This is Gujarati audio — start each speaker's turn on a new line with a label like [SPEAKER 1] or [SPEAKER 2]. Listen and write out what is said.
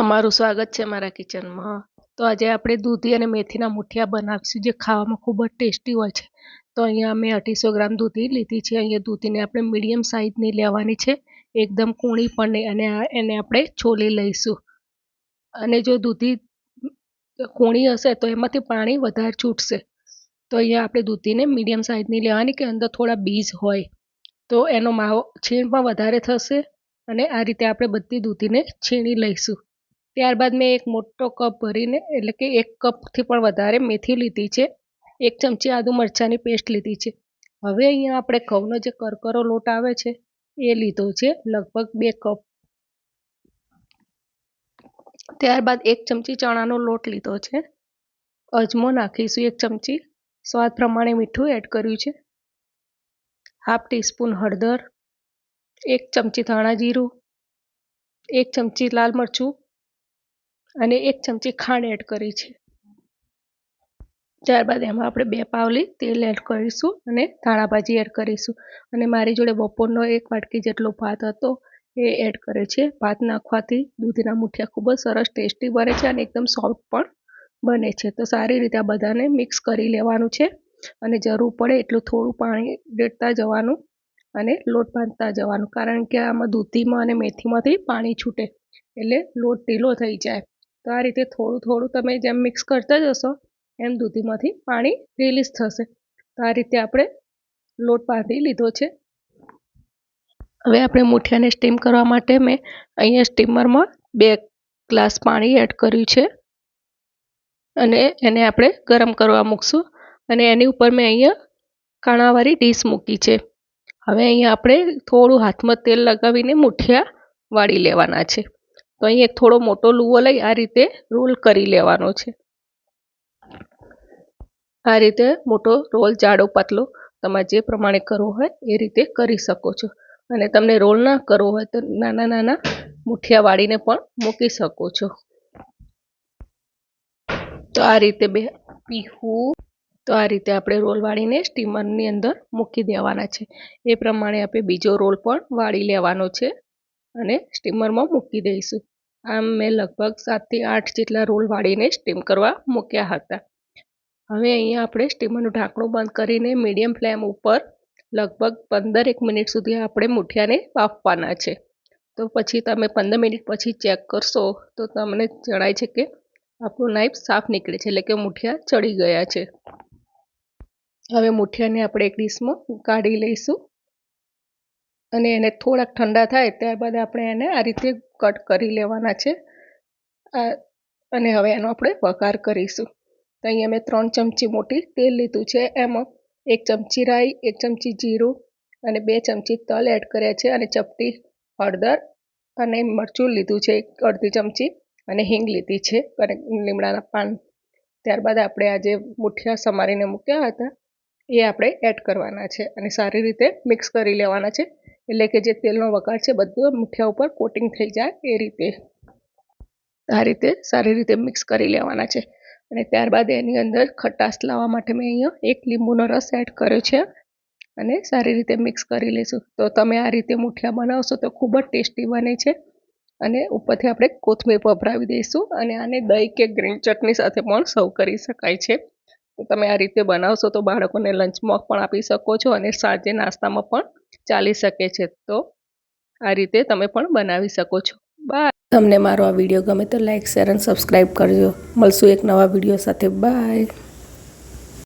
[SPEAKER 1] તમારું સ્વાગત છે મારા કિચનમાં. તો આજે આપણે દૂધી અને મેથીના મુઠિયા બનાવીશું, જે ખાવામાં ખૂબ જ ટેસ્ટી હોય છે. તો અહીંયા મેં અઢીસો ગ્રામ દૂધી લીધી છે. અહીંયા દૂધીને આપણે મીડિયમ સાઇઝની લેવાની છે. એકદમ કૂણી પણ નહીં અને એને આપણે છોલી લઈશું. અને જો દૂધી કૂણી હશે તો એમાંથી પાણી વધારે છૂટશે. તો અહીંયા આપણે દૂધીને મીડિયમ સાઇઝની લેવાની કે અંદર થોડા બીજ હોય. તો એનો માવો છીણ પણ વધારે થશે અને આ રીતે આપણે બધી દૂધીને છીણી લઈશું. ત્યારબાદ મેં એક મોટો કપ ભરીને, એટલે કે એક કપથી પણ વધારે મેથી લીધી છે. એક ચમચી આદુ મરચાંની પેસ્ટ લીધી છે. હવે અહીંયા આપણે ઘઉંનો જે કરકરો લોટ આવે છે, એ લીધો છે, લગભગ બે કપ. ત્યારબાદ એક ચમચી ચણાનો લોટ લીધો છે. અજમો નાખીશું એક ચમચી. સ્વાદ પ્રમાણે મીઠું એડ કર્યું છે. હાફ ટીસ્પૂન હળદર. એક ચમચી ધાણા જીરું. એક ચમચી લાલ મરચું. અને એક ચમચી ખાંડ એડ કરી છે. ત્યારબાદ એમાં આપણે બે પાવલી તેલ એડ કરીશું અને ધાણાભાજી એડ કરીશું. અને મારી જોડે બપોરનો એક વાટકી જેટલો ભાત હતો એ એડ કરે છે. ભાત નાખવાથી દૂધના મુઠિયા ખૂબ જ સરસ ટેસ્ટી બને છે અને એકદમ સોફ્ટ પણ બને છે. તો સારી રીતે આ બધાને મિક્સ કરી લેવાનું છે અને જરૂર પડે એટલું થોડું પાણી રેડતા જવાનું અને લોટ બાંધતા જવાનું. કારણ કે આમાં દૂધીમાં અને મેથીમાંથી પાણી છૂટે એટલે લોટ ઢીલો થઈ જાય. તો આ રીતે થોડું થોડું તમે જેમ મિક્સ કરતા જશો, એમ દૂધીમાંથી પાણી રિલીઝ થશે. તો આ રીતે આપણે લોટ બાંધી લીધો છે. હવે આપણે મુઠિયાને સ્ટીમ કરવા માટે મેં અહીંયા સ્ટીમરમાં બે ગ્લાસ પાણી એડ કર્યું છે. અને એને આપણે ગરમ કરવા મૂકશું. અને એની ઉપર મેં અહીંયા કાણાવાળી ડીશ મૂકી છે. હવે અહીંયા આપણે થોડું હાથમાં તેલ લગાવીને મુઠિયા વાળી લેવાના છે. તો અહીં એક થોડો મોટો લુવો લઈ આ રીતે રોલ કરી લેવાનો છે. આ રીતે મોટો રોલ, જાડો પાતળો તમારે જે પ્રમાણે કરવો હોય એ રીતે કરી શકો છો. અને તમને રોલ ના કરવો હોય તો નાના નાના મુઠિયા વાળીને પણ મૂકી શકો છો. તો આ રીતે બે પીહું. તો આ રીતે આપણે રોલ વાળીને સ્ટીમરની અંદર મૂકી દેવાના છે. એ પ્રમાણે આપણે બીજો રોલ પણ વાળી લેવાનો છે. અને સ્ટીમરમાં મૂકી દઈશું. આમ મેં લગભગ સાતથી આઠ જેટલા રોલ વાળીને સ્ટીમ કરવા મૂક્યા હતા. હવે અહીંયા આપણે સ્ટીમરનું ઢાંકણું બંધ કરીને મીડિયમ ફ્લેમ ઉપર લગભગ પંદર એક મિનિટ સુધી આપણે મૂઠિયાને બાફવાના છે. તો પછી તમે પંદર મિનિટ પછી ચેક કરશો તો તમને જણાય છે કે આપણું નાઈફ સાફ નીકળે છે, એટલે કે મુઠિયા ચડી ગયા છે. હવે મુઠિયાને આપણે એક ડીશમાં કાઢી લઈશું. અને એને થોડાક ઠંડા થાય ત્યારબાદ આપણે એને આ રીતે કટ કરી લેવાના છે. અને હવે એનો આપણે વઘાર કરીશું. તો અહીંયા મેં ત્રણ ચમચી મોટી તેલ લીધું છે. એમાં એક ચમચી રાઈ, એક ચમચી જીરું અને બે ચમચી તલ એડ કર્યા છે અને ચપટી હળદર અને મરચું લીધું છે. એક અડધી ચમચી અને હિંગ લીધી છે અને લીમડાના પાન. ત્યારબાદ આપણે આ જે મુઠિયા સમારીને મૂક્યા હતા એ આપણે એડ કરવાના છે અને સારી રીતે મિક્સ કરી લેવાના છે. એટલે કે જે તેલનો વઘાર છે, બધું મુઠિયા ઉપર કોટિંગ થઈ જાય એ રીતે. આ રીતે સારી રીતે મિક્સ કરી લેવાના છે. અને ત્યારબાદ એની અંદર ખટાશ લાવવા માટે મેં અહીંયા એક લીંબુનો રસ એડ કર્યો છે અને સારી રીતે મિક્સ કરી લઈશું. તો તમે આ રીતે મુઠિયા બનાવશો તો ખૂબ જ ટેસ્ટી બને છે. અને ઉપરથી આપણે કોથમીર પભરાવી દઈશું અને આને દહીં કે ગ્રીન ચટણી સાથે પણ સર્વ કરી શકાય છે. તો તમે આ રીતે બનાવશો તો બાળકોને લંચમાં પણ આપી શકો છો અને સાંજે નાસ્તામાં પણ ચાલી શકે છે. તો આ રીતે તમે પણ બનાવી શકો છો. બાય તમને મારો આ વીડિયો ગમે તો લાઇક શેર અને સબસ્ક્રાઈબ કરજો. મળશું એક નવા વીડિયો સાથે. બાય